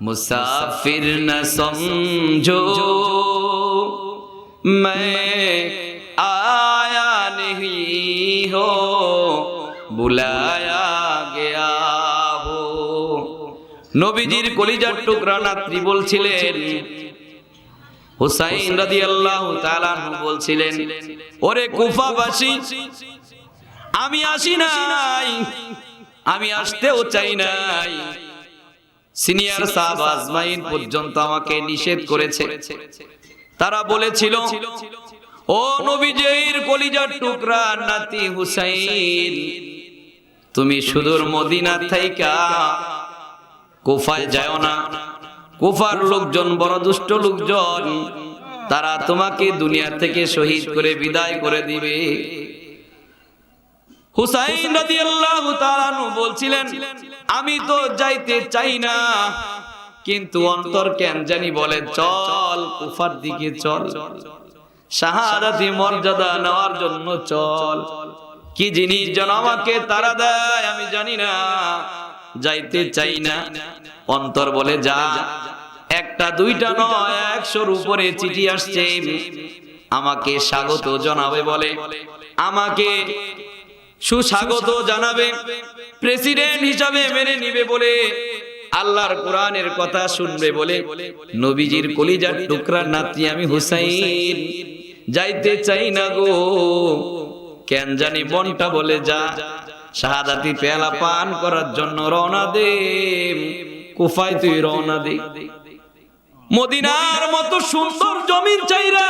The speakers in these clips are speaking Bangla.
मुसाफिर न समझो मैं आया नहीं हो बुलाया गया हो নবীজির কলিজার টুকরা নাত্রী বলছিলেন হুসাইন রাদিয়াল্লাহু তাআলা আনহু বলছিলেন ওরে কুফাবাসী আমি আসি নাই আমি আসতেও চাই নাই সিনিয়র সাহাব আজমাইন পর্যন্ত আমাকে নিষেধ করেছে। তারা বলেছিল ও নবীজির কলিজার টুকরা নাতি হুসাইন। তুমি সুদূর মদিনা থাইকা। কুফায় যাও না। কুফার লোকজন বড় দুষ্ট লোকজন তারা তোমাকে দুনিয়া থেকে শহীদ করে বিদায় করে দিবে। হুসাইন রাদিয়াল্লাহু তাআলা বলছিলেন আমি তো যাইতে চাই না কিন্তু অন্তর কেন জানি বলে চল কুফার দিকে চল শাহাদাতি মর্যাদা নেওয়ার জন্য চল কি জিনিস যেন আমাকে তারা দেয় আমি জানি না যাইতে চাই না অন্তর বলে যা একটা দুইটা নয় একশোর উপরে চিঠি আসছে আমাকে স্বাগত জানাবে বলে আমাকে সুস্বাগত জানাবে। প্রেসিডেন্ট হিসাবে মেনে নিবে বলে আল্লাহর কোরআনের কথা শুনবে বলে নবীজির কলিজার টুকরা নাতি আমি হুসাইন। যাইতে চাই না গো। কেন জানি মনটা বলে যা। শাহাদাতি পেলা পান করার জন্য রওনা দে। কুফায় তুই রওনা দে। মদিনার মতো সুন্দর জমিন চাইরা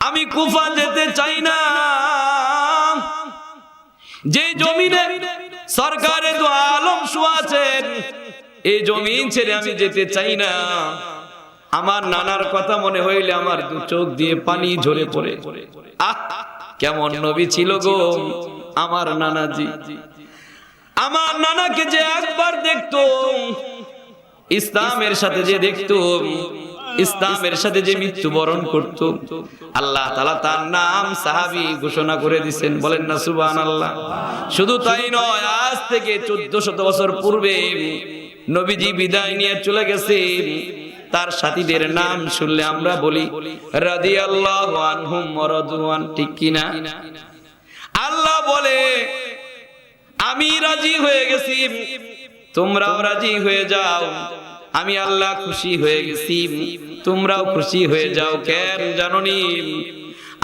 আমি কুফা যেতে চাই না। যে জমিনে সরকারে তো আলম শুয়াছেন এই জমিন ছেড়ে আমি যেতে চাই না। আমার নানার কথা মনে হইলে আমার দু চোখ দিয়ে পানি ঝরে পড়ে। আহ, কেমন নবী ছিল গো আমার নানাজি। আমার নানাকে যে একবার দেখতো ইসলামের সাথে যে দেখতো ইসলামের সাথে যে মৃত্যুবরণ করত, আল্লাহ তালা তার নাম সাহাবি ঘোষণা করে দিচ্ছেন বলেন না সুবান আল্লাহ শুধু তাই নয়, আজ থেকে চোদ্দ শত বছর পূর্বে নবীজি বিদায় নিয়ে চলে গেছে তার সাথীদের নাম শুনলে আমরা বলি রাদি আল্লাহ ঠিক কিনা আল্লাহ বলে, আমি রাজি হয়ে গেছি। তোমরাও রাজি হয়ে যাও। আমি আল্লাহ খুশি হয়ে গেছি। তোমরাও খুশি হয়ে যাও, কেন জাননি?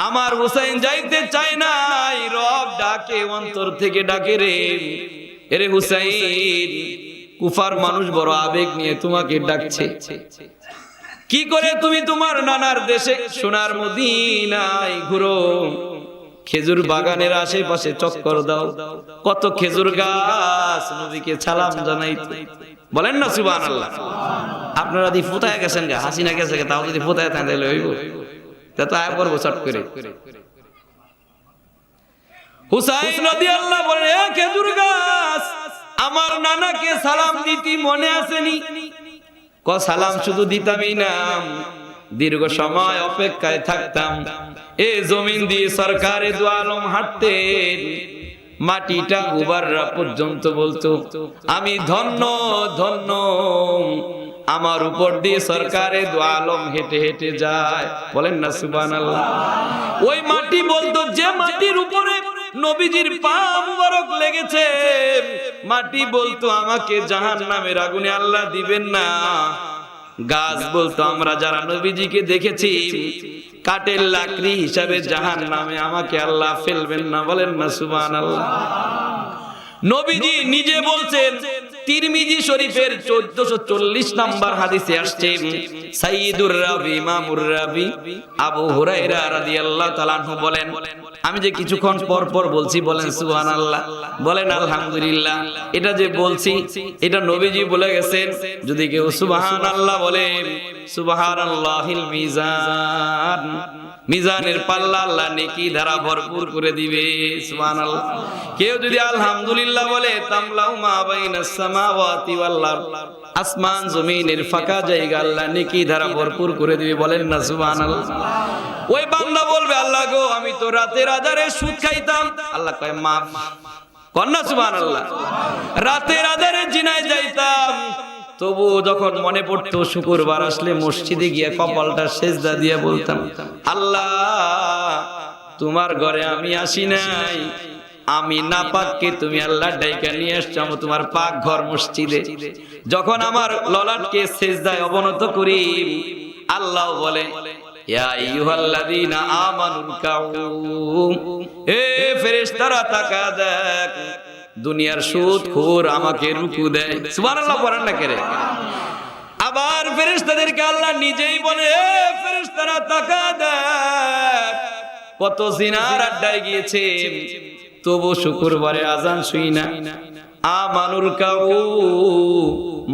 আমার হুসাইন যাইতে চায় নাই, রব ডাকে, অন্তর থেকে ডাকে রে। এরে হুসাইন, কুফার মানুষ বড় আবেগ নিয়ে তোমাকে ডাকছে। কি করে তুমি তোমার নানার দেশে সোনার মদিনায় ঘুরো? খেজুর বাগানের আশেপাশে চক্কর দাও। কত খেজুর গাছ নবীকে ছালাম জানাই বলেন না সুবান আল্লাহ আপনারা যদি ফুটায় গেছেন গা হাসিনা গেছে তাও যদি ফুটায় থাকে তাহলে হইব। তা তো আয় করব চট করে। হুসাইন আল্লাহ বলে "এ খেজুর গাছ, আমার নানাকে সালাম দিতি মনে আসেনি ক, সালাম শুধু দিতামই না, দীর্ঘ সময় অপেক্ষায় থাকতাম। এ জমিন দিয়ে সরকারে দু আলম হাঁটতেন। মাটিটা উবাররা পর্যন্ত বলতো, আমি ধন্য ধন্য, আমার উপর দিয়ে সরকারে দু আলম হেঁটে হেঁটে যায়। বলেন না সুবান আল্লাহ ওই মাটি বলতো, যে মাটির উপরে নবীজির পা মুবারক লেগেছে, মাটি বলতো আমাকে জাহান নামের আগুনে আল্লাহ দিবেন না। গাছ বলতো, আমরা যারা নবীজিকে দেখেছি কাঠের লাকড়ি হিসাবে জাহান নামে আমাকে আল্লাহ ফেলবেন না, বলেন না সুবান আল্লাহ নবীজি নিজে বলছেন তিরমিজি শরীফের চোদ্দশো চল্লিশ নাম্বার হাদিসে আসছে, সাইদুর রাবি, ইমামুর রাবি আবু হুরাইরা রাদিয়াল্লাহু তাআলা আনহু বলেন, আমি যে কিছুক্ষণ পর পর বলছি, বলেন সুবহানাল্লাহ, বলেন আলহামদুলিল্লাহ, এটা যে বলছি, এটা নবীজি বলে গেছেন, যদি কেউ সুবহানাল্লাহ বলে, সুবহানাল্লাহিল মিজান, মিজানের পাল্লা আল্লাহ নেকি ধারা ভরপুর করে দিবে, সুবহানাল্লাহ। কেউ যদি আলহামদুলিল্লাহ বলে, তামলাউ মা বাইনাস আসমান জমিনের ফাঁকা জায়গা আল্লাহ ধারা ভরপুর করে দিবে, বলেন না ওই বান্দা বলবে, আল্লাহ গো, আমি তো রাতের আধারে সুদ খাইতাম। আল্লাহ কয় কন্যা সুবহানাল্লাহ। রাতের আধারে জিনায় যাইতাম। তবু যখন মনে পড়তো, শুক্রবার আসলে মসজিদে গিয়ে কপালটা সেজদা দিয়ে বলতাম, আল্লাহ, তোমার ঘরে আমি আসি নাই। আমি না পাককে তুমি আল্লাহ ডাইকা নিয়ে আসছো আমি তোমার পাক ঘর মসজিদে। যখন আমার ললাটকে সেজদায় অবনত করি, আল্লাহ বলে দুনিয়ার আমাকে রুকু দেয়। আল্লাহ নিজেই বলে তাকা দেখ, কত জিনার আড্ডায় গিয়েছে তবু শুক্রবারে আজান শুই না। কাউ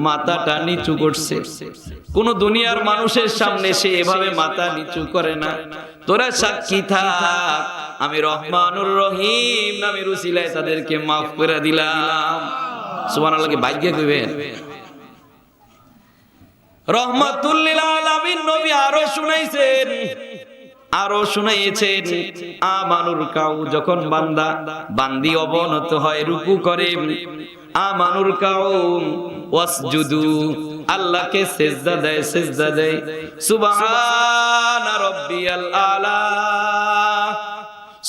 মাথাটা নিচু করছে। কোন দুনিয়ার মানুষের সামনে সে এভাবে মাথা নিচু করে না। তোরা সাক্ষী থাক, আমি রহমানুর রহিম নামে রুসিলায় তাদেরকে মাফ করে দিলাম। সুবহানাল্লাহকে ভাগ্য কইবেন? রহমাতুল্লিল আলামিন নবী আরও শুনাইছেন আরও শুনাইয়েছেন আমানুর কাউ যখন বান্দা, বান্দি অবনত হয়, রুকু করে, আমানুর কাউ, ওয়াসজুদু, আল্লাহকে সেজদা দেয় সেজদা দেয়, সুবহান রাব্বিয়াল আলা,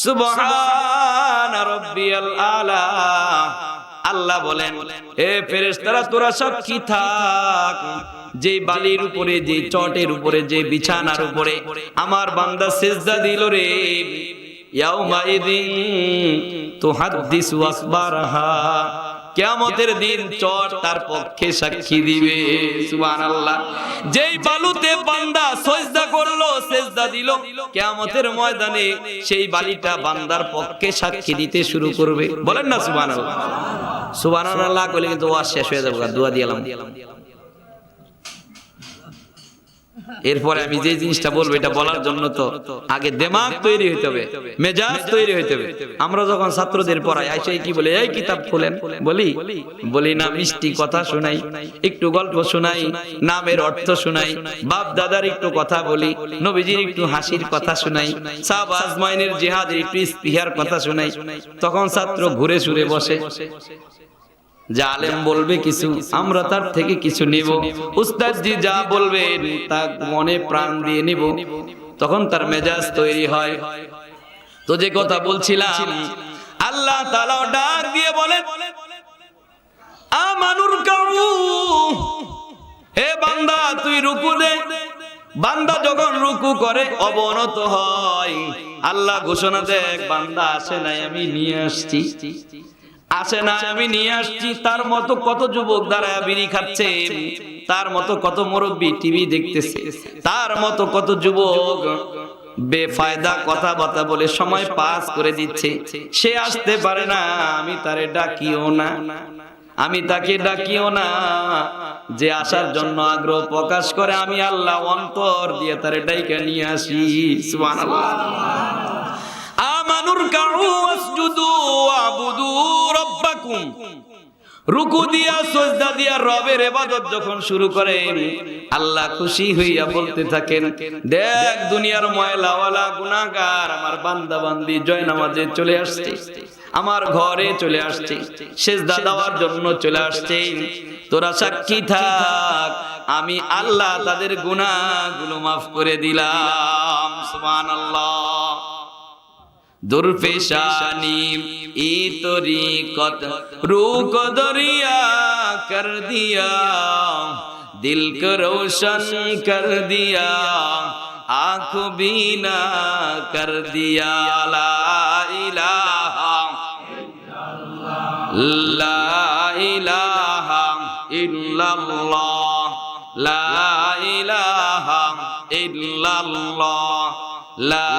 সুবহান রাব্বিয়াল আলা। আল্লাহ বলেন, এ ফেরেশতারা, তোরা কি থাক? যে বালির উপরে, যে চটের উপরে, যে বিছানার উপরে আমার বান্দা সেজদা দিল রে। কিয়ামতের দিন চট তার পক্ষে সাক্ষী দিবে যেই বালুতে বান্দা সজদা করল, সেজদা দিল। কিয়ামতের ময়দানে সেই বালিটা বান্দার পক্ষে সাক্ষী দিতে শুরু করবে। বলেন না, সুবহানাল্লাহ। সুবহানাল্লাহ, কইলে কিন্তু ওয়াজ শেষ হয়ে যাবে, দোয়া দিলাম এরপরে আমি যে জিনিসটা বলব, এটা বলার জন্য তো আগে দেমাগ তৈরি হইতে হবে, মেজাজ তৈরি হইতে হবে। আমরা যখন ছাত্রদের পড়াই আইসাই কি বলে, এই কিতাব খুলেন? বলি বলি, না, মিষ্টি কথা শোনাই, একটু গল্প শোনাই, নামের অর্থ শোনাই বাপ দাদার একটু কথা বলি, নবীজির একটু হাসির কথা শোনাই সাব আজমাইনের জিহাদের একটু ইস্তিহার কথা শোনাই। তখন ছাত্র ঘুরে সুরে বসে। যা আলেম বলবে কিছু, আমরা তার থেকে কিছু নিব। উস্তাদজি যা বলবেন, তা মনে প্রাণ দিয়ে নিব। তখন তার মেজাজ তৈরি হয়। তো যে কথা বলছিলাম, আল্লাহ তাআলা ডাক দিয়ে বলে আমানুর কাউ হে বান্দা, তুই রুকু দে। বান্দা যখন রুকু করে, অবনত হয়। আল্লাহ ঘোষণা দেখ বান্দা, আসে নাই, আমি নিয়ে আসছি। আসে না, আমি নিয়ে আসছি। তার মতো কত যুবক দাঁড়ায় বিড়ি খাচ্ছে, তার মতো কত মুরব্বী টিভি দেখতেছে, তার মতো কত যুবক বেফায়দা কথাবার্তা বলে সময় পাস করে দিচ্ছে। সে আসতে পারে না, আমি তারে ডাকিও না। আমি তাকে ডাকিও না, যে আসার জন্য আগ্রহ প্রকাশ করে, আমি আল্লাহ অন্তর দিয়ে তারে ডাইকা নিয়ে আসি। সুবহানাল্লাহ। আমানুর কাউ রুকু দিয়া, সজদা দিয়া রবের ইবাদত যখন শুরু করেন, আল্লাহ খুশি হইয়া বলতে থাকেন, দেখ দুনিয়ার ময়লাওয়ালা গুনাহগার, আমার বান্দা বান্দি জয় নামাজে চলে আসছে, আমার ঘরে চলে আসছে, সেজদা দেওয়ার জন্য চলে আসছে, তোরা সাক্ষী থাক, আমি আল্লাহ তাদের গুনাহগুলো মাফ করে দিলাম। সুবহানাল্লাহ। দুরপেশানি, ই তরিকত রূক দরিয়া কর দিয়া দিল কো রোশন কর দিয়া, আঁখ বিনা কর দিয়া, লা ইলাহা লা ইলাহা ইল্লাল্লাহ, লা ইলাহা ইল্লাল্লাহ, লা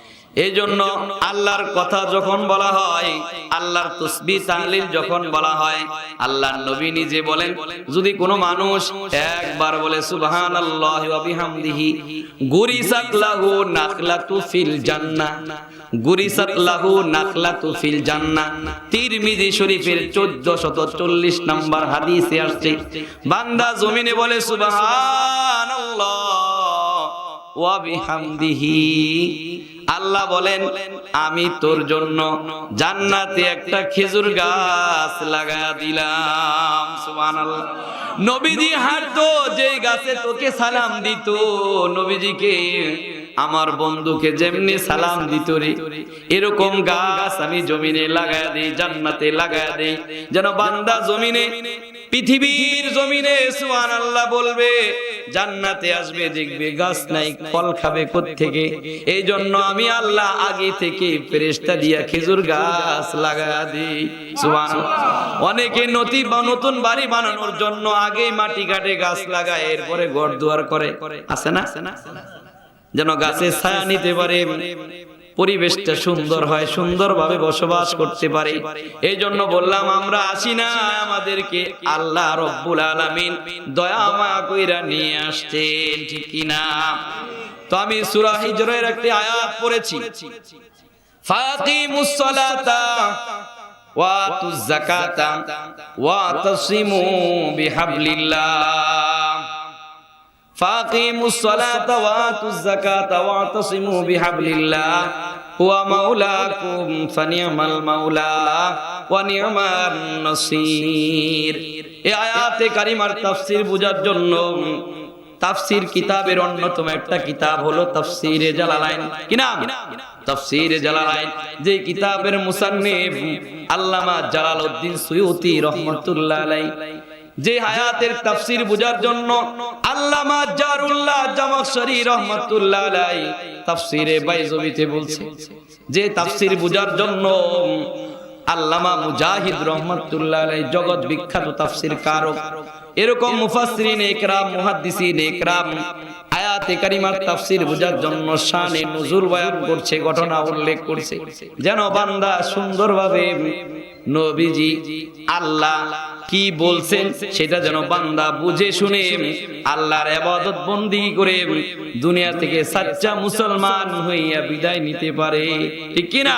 এই জন্য আল্লাহর কথা যখন বলা হয়, আল্লাহর তসবি, তাহলিল যখন বলা হয়, আল্লাহর নবী নিজে বলেন, যদি কোনো মানুষ একবার বলে সুবহান আল্লাহ বিহামদিহি, গুরিসাত লাহু নাখলাতু ফিল জান্নাহ, গুরিসাত লাহু নাখলাতু ফিল জান্নাহ। তিরমিজি শরীফের 1440 নম্বর হাদিসে আসছে, বান্দা জমিনে বলে, সুবহানাল্লাহ। আল্লাহ বলেন, আমি তোর জন্য জান্নাতে একটা খেজুর গাছ লাগা দিলাম। নবীজি হাঁটতো যে গাছে তোকে সালাম দিত, নবীজিকে আমার বন্ধুকে যেমনি সালাম দিত রে, এরকম গাছ আমি জমিনে লাগায়া দেই, জান্নাতে লাগায়া দেই। যেন বান্দা জমিনে, পৃথিবীর জমিনে সুবহানাল্লাহ বলবে, জান্নাতে আসবে, দেখবে গাছ নাই, ফল খাবে থেকে এই জন্য আমি আল্লাহ আগে থেকে ফেরেশতা দিয়া খেজুর গাছ লাগায়া দিই। সুবহানাল্লাহ। অনেকে নতি বা নতুন বাড়ি বানানোর জন্য আগে মাটি কাটে গাছ লাগায়, এরপরে ঘর দুয়ার করে। আছে না? যেন গাছের ছায়া নিতে পারে, পরিবেশটা সুন্দর হয়, সুন্দরভাবে বসবাস করতে পারে। এই জন্য বললাম, আমরা আসি না, আমাদেরকে আল্লাহ রব্বুল আলামিন দয়া মায়া কইরা নিয়ে আসছেন, ঠিক কি না? তো আমি সূরা হিজরের একটি আয়াত পড়েছি। ফাকিমুস সালাতা ওয়া তুজ যাকাতা ওয়া তাসিমু বিহাবলিল্লাহ। فاقيموا الصلاة وآتوا الزكاة واعتصموا بحبل الله هو مولاكم فنعم المولى ونعم النصير এই আয়াতে কারিমার তাফসীর বোঝার জন্য তাফসীর কিতাবের অন্যতম একটা কিতাব হলো তাফসীরে জালালাইন কি নাম তাফসীরে জালালাইন যে কিতাবের মুসান্নিফ আল্লামা জালালউদ্দিন সুয়ুতি রাহমাতুল্লাহ আলাইহি যে হায়াতের তাফসির বোঝার জন্য আল্লামা জারুল্লাহ জামাকশরী রহমাতুল্লাহ আলাইহি তাফসিরে বাইজবিতে বলছে, যে তাফসির বুঝার জন্য আল্লামা মুজাহিদ রহমাতুল্লাহ আলাইহি জগৎ বিখ্যাত তাফসির কারক এরকম মুফাসসিরিন ইকরাম মুহাদ্দিসিন ইকরাম আয়াতে কারিমার তাফসীর বোঝার জন্য শানে নুজুল বয়ান করছে, ঘটনা উল্লেখ করছে। যেন বান্দা সুন্দরভাবে নবীজি আল্লাহ কি বলছেন সেটা যেন বান্দা বুঝে শুনে আল্লাহর ইবাদত বন্দি করে দুনিয়া থেকে সাচ্চা মুসলমান হইয়া বিদায় নিতে পারে। ঠিক কি না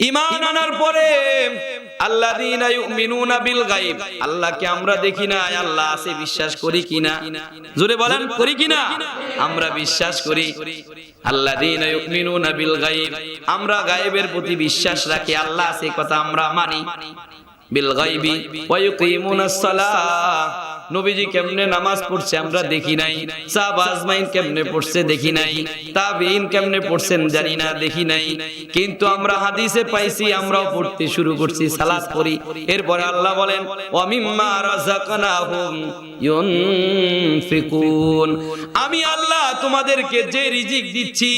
ঈমান আনার পরে আল্লাযীনা ইউমিনুনা বিল গায়ব। আল্লাহকে আমরা দেখি না আল্লাহ আছে বিশ্বাস করি কিনা? জোরে বলেন করি কিনা? আমরা বিশ্বাস করি। আল্লাযীনা ইউমিনুনা বিল গায়ব। আমরা গায়েবের প্রতি বিশ্বাস রাখি আল্লাহ আছে কথা আমরা মানি। বিল ওয়া সালাহ। নবীজি কেমনে নামাজ পড়ছে আমরা দেখি নাই, সাহাবা আজমাইন কেমনে পড়ছে দেখি নাই কেমনে পড়ছেন জানি না, দেখি নাই। কিন্তু আমরা হাদিসে পাইছি, আমরাও পড়তে শুরু করছি, সালাত এরপরে আল্লাহ বলেন রাযাকনাহুম ইউনফিকুন। আমি আল্লাহ তোমাদেরকে যে রিজিক দিচ্ছি,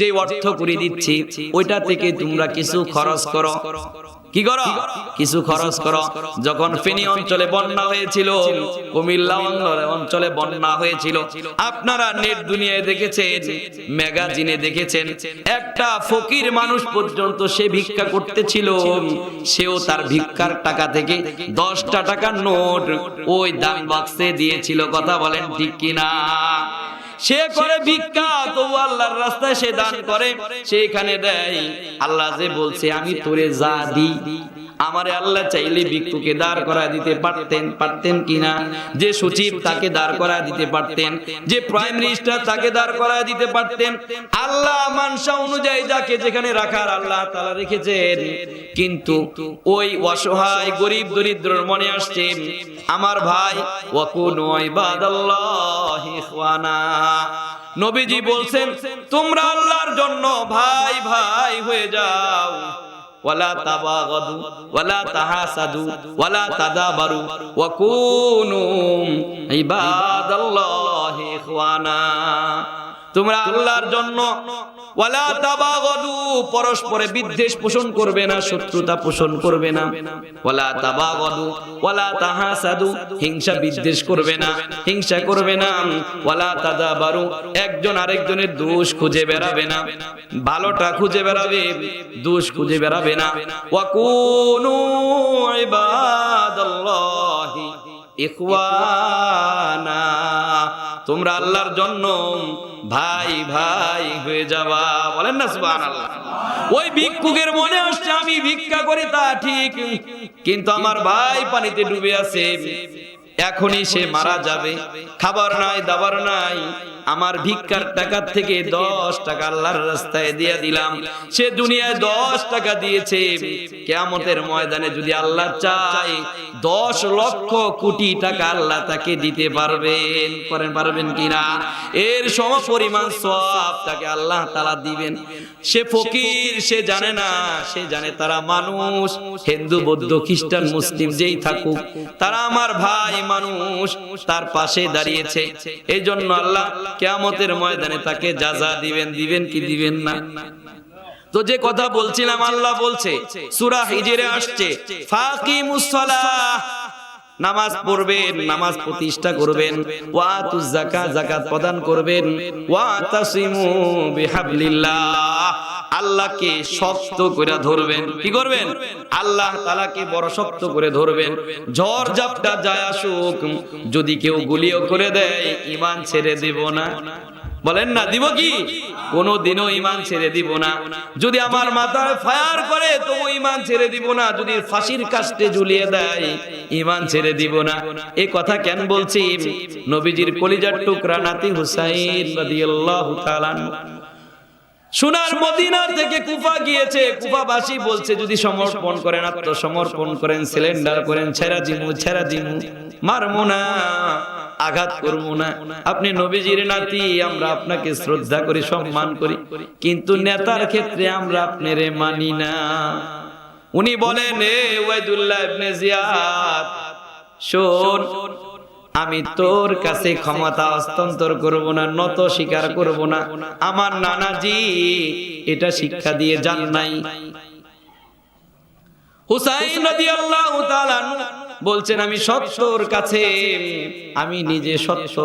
যে অর্থ করে দিচ্ছি, ওইটা থেকে তোমরা কিছু খরচ করো। কি করো? কিছু খরচ করো। যখন ফেনী অঞ্চলে বন্যা হয়েছিল, কুমিল্লা অঞ্চলে বন্যা হয়েছিল, আপনারা নেট দুনিয়ায় দেখেছেন, ম্যাগাজিনে দেখেছেন, একটা ফকির মানুষ পর্যন্ত সে ভিক্ষা করতেছিল, সেও তার ভিক্ষার টাকা থেকে দশটা টাকার নোট ওই দান বাক্সে দিয়েছিল, কথা বলেন ঠিক কিনা? সে করে ভিক্ষা আল্লাহর রাস্তায় সে দান করে সেখানে দেয়। আল্লাহ যে বলছে, আমি তোরে যা দি আমারে আল্লাহ চাইলে ভিক্ষুকে দাঁড় করা দিতে পারতেন পারতেন কিনা? যে সচিব তাকে দাঁড় করা দিতে পারতেন, যে প্রাইম মিনিস্টার তাকে দাঁড় করা দিতে পারতেন, আল্লাহ মানসা অনুযায়ী যাকে যেখানে রাখার আল্লাহ তালা রেখেছেন। কিন্তু ওই অসহায় গরিব দরিদ্রর মনে আসছে, আমার ভাই, ওয়াকুনু ইবাদাল্লাহি ইখওয়ানা। নবীজি বলছেন, তোমরা আল্লাহর জন্য ভাই ভাই হয়ে যাও। ওয়ালা তাবাগাদু ওয়ালা তাহাসাদু ওয়ালা তাদাবারু ওয়া কুনু ইবাদাল্লাহি ইখওয়ানা তোমরা আল্লাহর জন্য ওয়ালা তাবাগাদু, পরস্পরে বিদ্বেষ পোষণ করবে না, শত্রুতা পোষণ করবে না। ওয়ালা তাবাগাদু, ওয়ালা তাহাসাদু, হিংসা বিদ্বেষ করবে না, হিংসা করবে না। ওয়ালা তাদাবারু, একজন আরেকজনের দোষ খুঁজে বেড়াবে না। ভালোটা খুঁজে বেড়াবে, দোষ খুঁজে বেড়াবে না। ওয়া কুনু ইবাদাল্লাহি ইখওয়ানা। তোমরা আল্লাহর জন্য ভাই ভাই হয়ে যাবা। বলেন না, সুবহানাল্লাহ। ওই ভিক্ষুকের মনে আসছে, আমি ভিক্ষা করি তা ঠিক, কিন্তু আমার ভাই পানিতে ডুবে আছে। এখনই সে মারা যাবে, খাবার নাই, দাবার নাই। আমার ভিক্ষার টাকা থেকে দশ টাকা আল্লাহর রাস্তায় দিয়ে দিলাম। সে দুনিয়ায় দশ টাকা দিয়েছে। কেয়ামতের ময়দানে যদি আল্লাহ চায় দশ লক্ষ কোটি টাকা আল্লাহ তাকে দিতে পারবেন। করেন পারবেন কিনা? এর সম পরিমাণ সব তাকে আল্লাহ তালা দিবেন। সে ফকির, সে জানে না, সে জানে তারা মানুষ, হিন্দু, বৌদ্ধ, খ্রিস্টান, মুসলিম, যেই থাকুক, তারা আমার ভাই মানুষ, তার পাশে দাঁড়িয়েছে। এই জন্য আল্লাহ কেয়ামতের ময়দানে তাকে যা যা দিবেন দিবেন কি দিবেন না? তো যে কথা বলছিলাম, আল্লাহ বলছে, সূরা হিজরে আসছে, ফাকিমুস সালাহ। নামাজ পড়বেন, নামাজ প্রতিষ্ঠা করবেন ওয়াতুজ যাকাত যাকাত প্রদান করবেন ওয়াতাসিমু বিহাবলিল্লাহ। আল্লাহকে শক্ত করে ধরবেন। কি করবেন? আল্লাহ তালাকে বড় শক্ত করে ধরবেন। ঝড় ঝাপটা যায় আসুক, যদি কেউ গুলিও করে দেয় ইমান ছেড়ে দেব না। বলেন না, দিব কি? কোনো দিনও ইমান ছেড়ে দিব না। যদি আমার মাথায় ফায়ার করে, তবু ইমান ছেড়ে দিব না। যদি ফাঁসির কাস্টে ঝুলিয়ে দেয় ইমান ছেড়ে দিব না। এই কথা কেন বলছি? নবীজির কলিজার টুকরা নাতি হুসাইন রাদিয়াল্লাহু তাআলা সোনার মদিনা থেকে কুফা গিয়েছে। কুফাবাসী বলছে, যদি সমর্পণ করেন, আত্মসমর্পণ করেন, সিলিন্ডার করেন, ছেড়া দিমু ছেড়া দিমু, মারমু না। আঘাত করব না। আপনি নবীজির নাতি, আমরা আপনাকে শ্রদ্ধা করি, সম্মান করি। কিন্তু নেতার ক্ষেত্রে আমরা আপনারে মানি না। উনি বলেন শোন, আমি তোর কাছে ক্ষমতা হস্তান্তর করব না, নত স্বীকার করব না। আমার নানাজি এটা শিক্ষা দিয়ে যান নাই। হুসাইন রাদিয়াল্লাহু তাআলা বলছেন আমি সত্যর কাছে আমি নিজে সত্য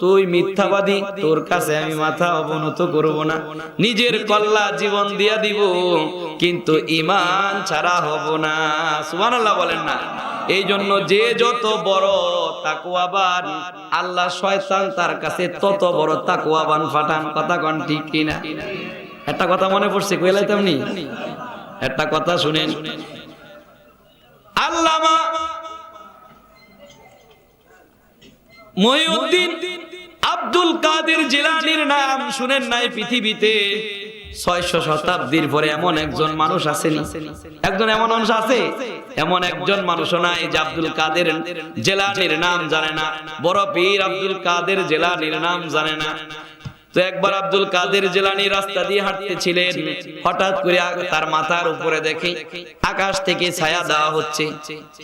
তুই মিথ্যাবাদী তোর কাছে আমি মাথা অবনত করব না। নিজের কল্লা জীবন দিয়া দিব কিন্তু ইমান ছাড়া হব না। সুবহানাল্লাহ বলেন না। এই জন্য যে যত বড় তাকুয়াবান আল্লাহ শয়তান তার কাছে তত বড় তাকুয়াবান ফাটান। কথা কন ঠিক কিনা একটা কথা মনে পড়ছে কইলাই তেমনি একটা কথা শুনেন। আল্লামা মহিউদ্দিন আব্দুল কাদের জিলানির নাম শুনেন নাই পৃথিবীতে। ছয়শো শতাব্দীর পরে এমন একজন মানুষ আসেনি। একজন এমন মানুষ আছে? এমন একজন মানুষ নাই যে আব্দুল কাদের জেলানির নাম জানে না। বড় পীর আব্দুল কাদের জেলানির নাম জানে না। তো একবার আব্দুল কাদের জেলানি রাস্তা দিয়ে হাঁটতেছিলেন। হঠাৎ করে তার মাথার উপরে দেখে আকাশ থেকে ছায়া দেওয়া হচ্ছে।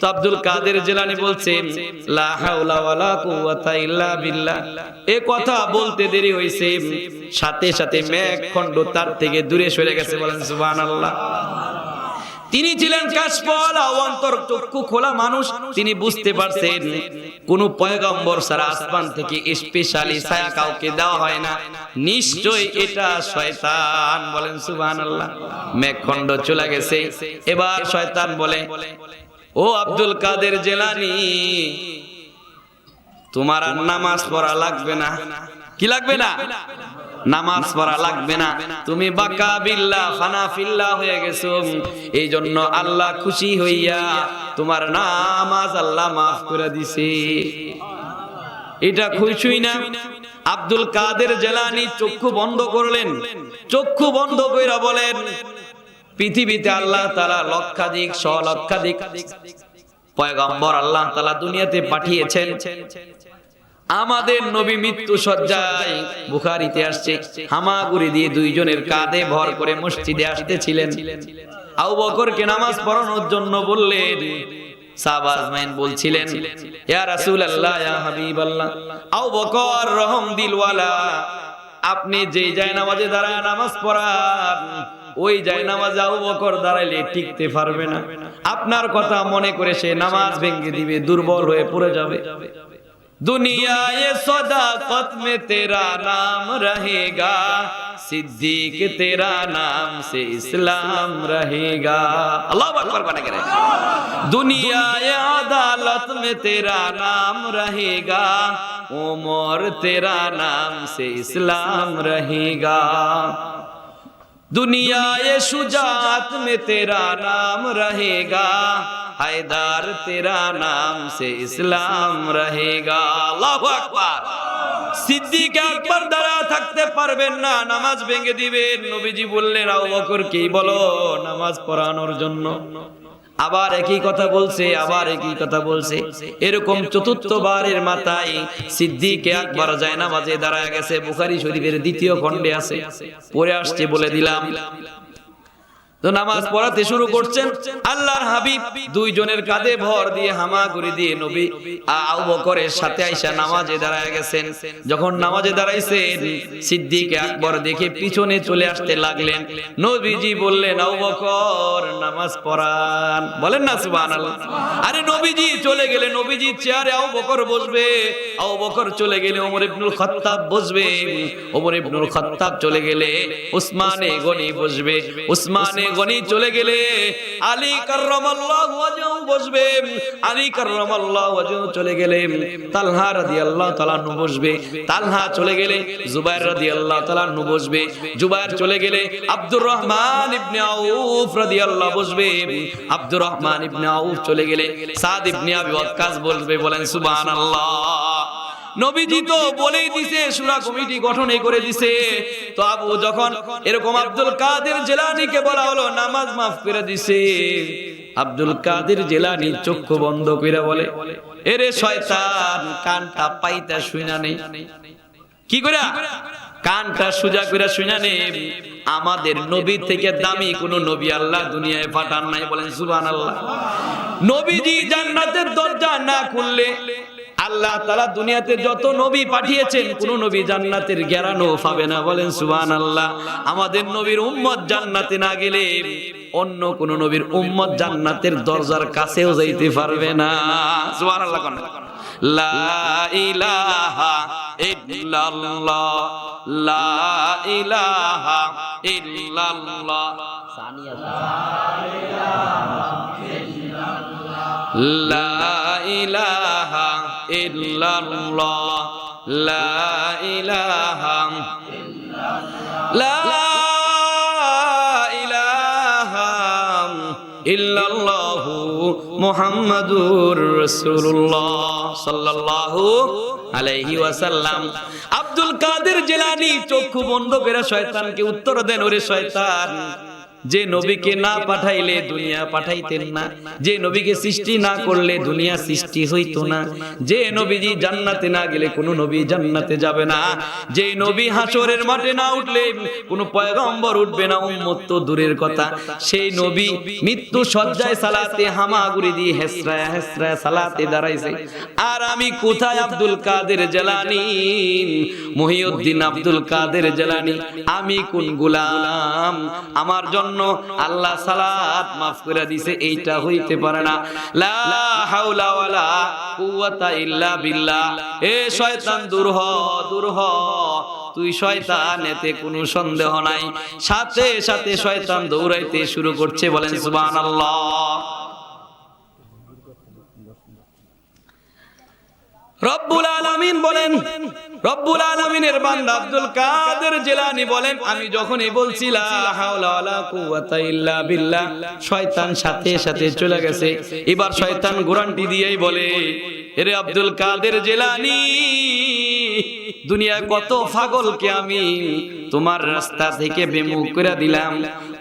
তো আব্দুল কাদের জেলানি বলছে লা হাওলা ওয়ালা কুওয়াতা ইল্লা বিল্লাহ। এ কথা বলতে দেরি হইছে। সাথে সাথে মেঘ খণ্ড তার থেকে দূরে সরে গেছে বলেন, সুবহানাল্লাহ। তিনি ছিলেন কাশফলা অন্তর চক্ষু খোলা মানুষ, তিনি বুঝতে পারছেন, কোন পয়গম্বর সারা আসমান থেকে স্পেশালি ছায়া কাউকে দেওয়া হয় না। নিশ্চয় এটা শয়তান বলেন, সুবহানাল্লাহ। মেঘখণ্ড চলে গেছে। এবার শয়তান বলে, ও আব্দুল কাদের জেলানি, তোমার আর নামাজ পড়া লাগবে না। কি লাগবে না? নামাজ পড়া লাগবে না। তুমি বাকা বিল্লা, ফানা ফিল্লা হয়ে গেছো। এই জন্য আল্লাহ খুশি হইয়া তোমার নামাজ আল্লাহ মাফ করে দিছে। এটা খুশি না? আব্দুল কাদের জেলানি চক্ষু বন্ধ করলেন। চক্ষু বন্ধ কইরা বলেন, পৃথিবীতে আল্লাহ তাআলা লক্ষাধিক শ লক্ষাধিক পয়গম্বর আল্লাহ তাআলা দুনিয়াতে পাঠিয়েছেন। আমাদের নবী মৃত্যু সজ্জায় বুখারিতে আসছে, হামাগুড়ি দিয়ে দুইজনের কাঁধে ভর করে মসজিদে আসতেছিলেন। আউ বকরকে নামাজ পড়ানোর জন্য বললেন রহম দিলওয়ালা, আপনি যেই যায় দাঁড়ায় নামাজ পড়ান, ওই যায় নামাজ আবু বকর দাঁড়াইলে টিকতে পারবে না। আপনার কথা মনে করে সে নামাজ ভেঙে দিবে, দুর্বল হয়ে পড়ে যাবে। दुनिया ये सदाकत में तेरा नाम रहेगा। सिद्दीक तेरा नाम से इस्लाम रहेगा। अल्लाह अकबर बना के दुनिया ये अदालत में तेरा नाम रहेगा। उमर तेरा नाम से इस्लाम रहेगा। दुनिया ये शुजात में तेरा नाम रहेगा हैदर तेरा नाम से इस्लाम रहेगा আল্লাহু আকবার সিদ্দিক আকবর দ্বারা থাকতে পারবেন না নামাজ ভেঙে দিবেন নবীজি বললেন আবু বকর কি বলো নামাজ পড়ানোর জন্য আবার একই কথা বলছে, আবার একই কথা বলছে। এরকম চতুর্থবারের মাথায় সিদ্দিকে একবার যায় নামাজে দাঁড়ায় গেছে, বুখারি শরীফের দ্বিতীয় খণ্ডে আছে। পরে আসছে বলে দিলাম। তো নামাজ পড়াতে শুরু করছেন আল্লাহর হাবিব দুইজনের কাঁধে ভর দিয়ে হামাগুড়ি দিয়ে নবী আবু বকরের সাথে আইসা নামাজে দাঁড়ায় গেছেন। যখন নামাজে দাঁড়াইছেন সিদ্দিক আকবর দেখে পিছনে চলে আসতে লাগলেন। নবীজি বললেন আবু বকর নামাজ পড়ান। বলেন না সুবহানাল্লাহ। আরে নবীজি চলে গেলে নবীজি চেয়ারে আবু বকর বসবে। আবু বকর চলে গেলে ওমর ইবনুল খাত্তাব বসবে। ওমর ইবনুল খাত্তাব চলে গেলে উসমানে গনি বসবে। উসমানে গনি চলে গেলে আলী কার্রামাল্লাহু ওয়াজহু বসবে, আলী ওয়াজহু চলে গেলে তালহা রাদিয়াল্লাহু তাআলা নু বসবে, তালহা চলে গেলে জুবাইর রাদিয়াল্লাহু তাআলা নু বসবে, জুবাইর চলে গেলে আব্দুর রহমান ইবনে আউফ রাদিয়াল্লাহু বসবে আব্দুর রহমান ইবনে আউফ চলে গেলে সাদ ইবনে আবি ওয়াক্কাস বলবে বলেন সুবহানাল্লাহ। নবীজি তো বলেই দিছে, সুরা কমিটি গঠন করে দিছে। তো আবু যখন এরকম আব্দুল কাদের জেলানিকে বলা হলো, নামাজ মাফ করে দিছে। আব্দুল কাদের জেলানি চক্ষু বন্ধ করে বলে, এরে শয়তান, কানটা পাইতা শুইনা নেই। কি করে কানটা সুজা করে শুনা নে আমাদের নবী থেকে দামি কোন নবী আল্লাহ দুনিয়ায় পাঠান নাই বলেন সুবান আল্লাহ নবীজি জান্নাতের দরজা না খুললে আল্লাহ তালা দুনিয়াতে যত নবী পাঠিয়েছেন, কোন নবী জান্নাতের জ্ঞানও পাবে না। বলেন সুবান আল্লাহ আমাদের নবীর উম্মত জান্নাতে না গেলে অন্য কোন নবীর উম্মত জান্নাতের দরজার কাছেও যাইতে পারবে না। সুবান আল্লাহ লা ইলাহা লা ইলাহা ইল্লাল্লাহ, লা ইলাহা লা ইলাহা ইল্লাল্লাহু সাল্লাল্লাহু আলাইহি ওয়াসাল্লাম। আব্দুল কাদের জিলানী চক্ষু বন্ধ করে শয়তানকে উত্তর দেন, ওরে শয়তান। যে নবীকে না পাঠাইলে দুনিয়া পাঠাইতেন না, যে নবীকে সৃষ্টি না করলে দুনিয়া সৃষ্টি হইতো না, যে নবীজি জান্নাতে না গেলে কোনো নবী জান্নাতে যাবে না, যে নবী হাসরের মাঠে না উঠলে কোনো পয়গম্বর উঠবে না, উম্মত তো দূরের কথা। সেই নবী মৃত্যু সজ্জায় সালাতে হামাগুড়ি দিয়ে হেসরায় হেসরায় সালাতে দাঁড়াইছে। আর আমি কোথায় আব্দুল কাদের জেলানি? মহিউদ্দিন আব্দুল কাদের জেলানি। আমি কোন গুলাম? আমার জন্য আল্লাহ সালাত মাফ করে দিছে, এইটা হইতে পারে না। লা হাওলা ওয়ালা কুওয়াতা ইল্লা বিল্লাহ। এ শয়তান, দূর হ দূর হ। তুই শয়তান, এতে কোনো সন্দেহ নাই। সাথে সাথে শয়তান দৌড়াইতে শুরু করছে, বলেন সুবহানাল্লাহ। রব্বুল আলামিন বলেন, রব্বুল আলামিনের বান্দা আব্দুল কাদের জেলানি বলেন, আমি যখনই বলছি, লা হাওলা ওয়ালা কুওয়াতা ইল্লা বিল্লাহ শয়তান সাথে সাথে চলে গেছে। এবার শয়তান গ্যারান্টি দিয়েই বলে, এরে আব্দুল কাদের জিলানী দুনিয়ায় কত পাগলকে আমি তোমার রাস্তা থেকে বেমুখ করে দিলাম।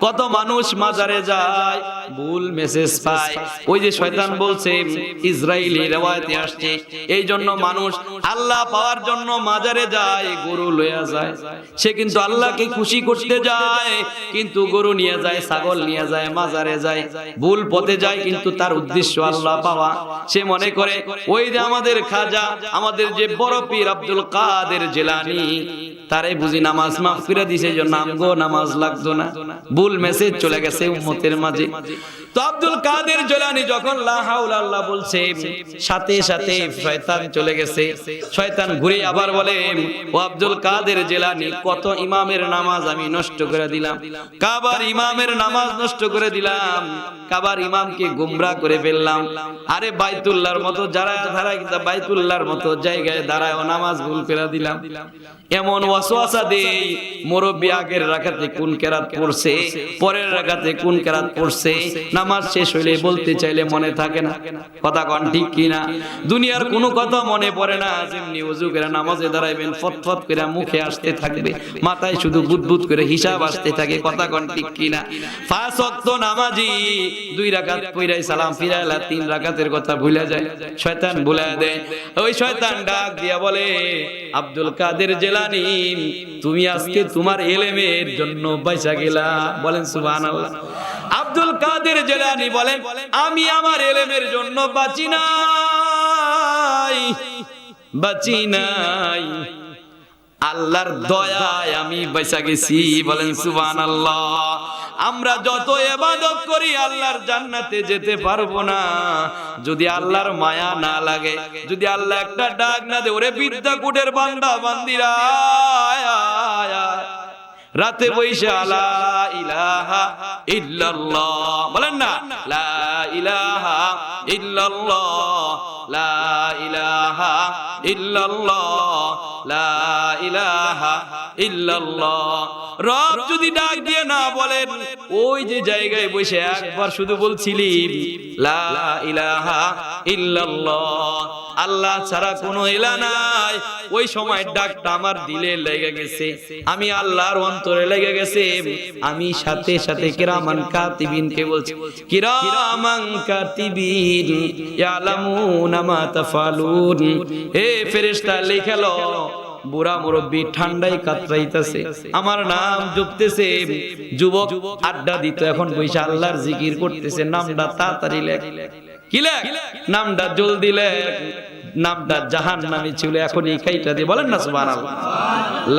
কত মানুষ মাজারে যায় ভুল মেসেজ পায়। ওই যে শয়তান বলছে ইসরায়েলি রেওয়ায়তে আসছে। এই জন্য মানুষ আল্লাহ পাওয়ার জন্য মাজারে যায় গরু লইয়া যায়। সে কিন্তু আল্লাহকে খুশি করতে যায় কিন্তু গরু নিয়ে যায় ছাগল নিয়ে যায় মাজারে যায়। ভুল পথে যায় কিন্তু তার উদ্দেশ্য আল্লাহ পাওয়া। সে মনে করে ওই যে আমাদের খাজা আমাদের যে বড় পীর আব্দুল কাদের জেলানি? বুঝি নামাজ মাফ দিছে আমগো নামাজ লাগতো না। ভুল মেসেজ চলে গেছে উম্মতের মাঝে। তো আব্দুল কাদের যখন বলছে, সাথে সাথে শয়তান চলে গেছে। শয়তান ঘুরে আবার বলে, ও আব্দুল কাদের জেলানি, কত ইমামের নামাজ আমি নষ্ট করে দিলাম। কাবার ইমামের নামাজ নষ্ট করে দিলাম। কাবার ইমামকে গুমরা করে ফেললাম। আরে বাইতুল্লাহর মতো, যারা কিন্তু বাইতুল্লাহর মতো জায়গায় দাঁড়ায় নামাজ ভুল করে দিলাম। এমন ওয়াসওয়াসা দেই, মুরব্বি আগের রাখাতে কোন কেরাত পড়ছে, পরের রাখাতে কোন কেরাত পড়ছে। নামাজ শেষ হইলে বলতে চাইলে মনে থাকে না। কথা কন ঠিক কিনা? দুনিয়ার কোনো কথা মনে পড়ে না, যেমনি ওযু করে নামাজে দাঁড়াইবেন ফটফট করে মুখে আসতে থাকবে, মাথায় শুধু বুদবুদ করে হিসাব আসতে থাকে, কথা কন ঠিক কিনা? পাঁচ ওয়াক্ত নামাজি, দুই রাকাত পইরাই সালাম ফিরাইলা, তিন রাকাতের কথা ভুলে যায়, শয়তান ভুলে দেয়। ওই শয়তান ডাক দিয়া বলে আব্দুল কাদের জেলানি, তুমি আজকে তোমার এলেমের জন্য বাইসা গেলা। বলেন সুবহানাল্লাহ। আব্দুল কাদের জেলানি বলেন, আমি আমার এলেমের জন্য বাঁচি নাই বাঁচি নাই। আল্লাহর দয়ায় আমি বেঁচে গেছি, বলেন সুবহানাল্লাহ। আমরা যত এবাদত করি, আল্লাহর জান্নাতে যেতে পারব না। যদি আল্লাহর মায়া না লাগে, যদি আল্লাহ একটা ডাক না দে ওরে বিদ্যাকুটের বান্দা, বান্দিরা। রাতে বৈশা আলা ইলাহা ইল্লাল্লাহ। বলেন না, লা ইলাহা ইল্লাল্লাহ, লা ইলাহা ইল্লাল্লাহ। রব যদি ডাক দিয়ে না বলেন, ওই যে জায়গায় বসে একবার শুধু বলছিলি আল্লাহ ছাড়া কোনো এলা নাই। ওই সময় ডাকটা আমার দিলে লেগে গেছে। আমি আল্লাহর অন্তরে লেগে গেছে। আমি সাথে সাথে কিরামান কাতিবিনকে বলছি, কিরামান কাতিবিন, ইয়ালামুনা মা তাফালুন। হে ফেরেশতা লিখেলো বুড়া মুরব্বী ঠান্ডায় কাতরাইতেছে। আমার নাম জপতেছে। যুবক আড্ডা দিত, এখন বৈশা আল্লাহর জিকির করতেছে। নামটা তাড়াতাড়ি লেখ। কি লেখ? নামটা জলদি লেখ। নামটা জাহান নামে ছিল এখন এই খাইটা দিয়ে বলেন না, সুবহানাল্লাহ।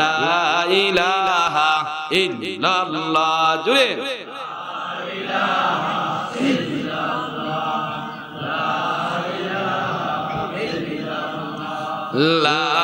লা ইলাহা ইল্লাল্লাহ। জুড়ে। লা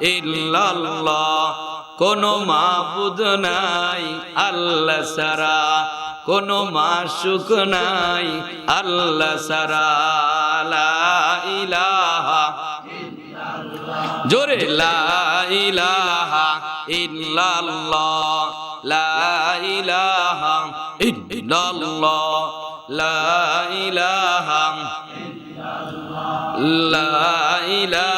ইল্লাল্লাহ, কোন মাবুদ নাই, আল্লাহ সারা কোন মাসুক নাই, আল্লাহ সারা লা ইলাহা জোরে, লা ইলাহা ইল্লাল্লাহ। লা ইলাহা ইল্লাল্লাহ। লা ইলাহা লা ইলাহা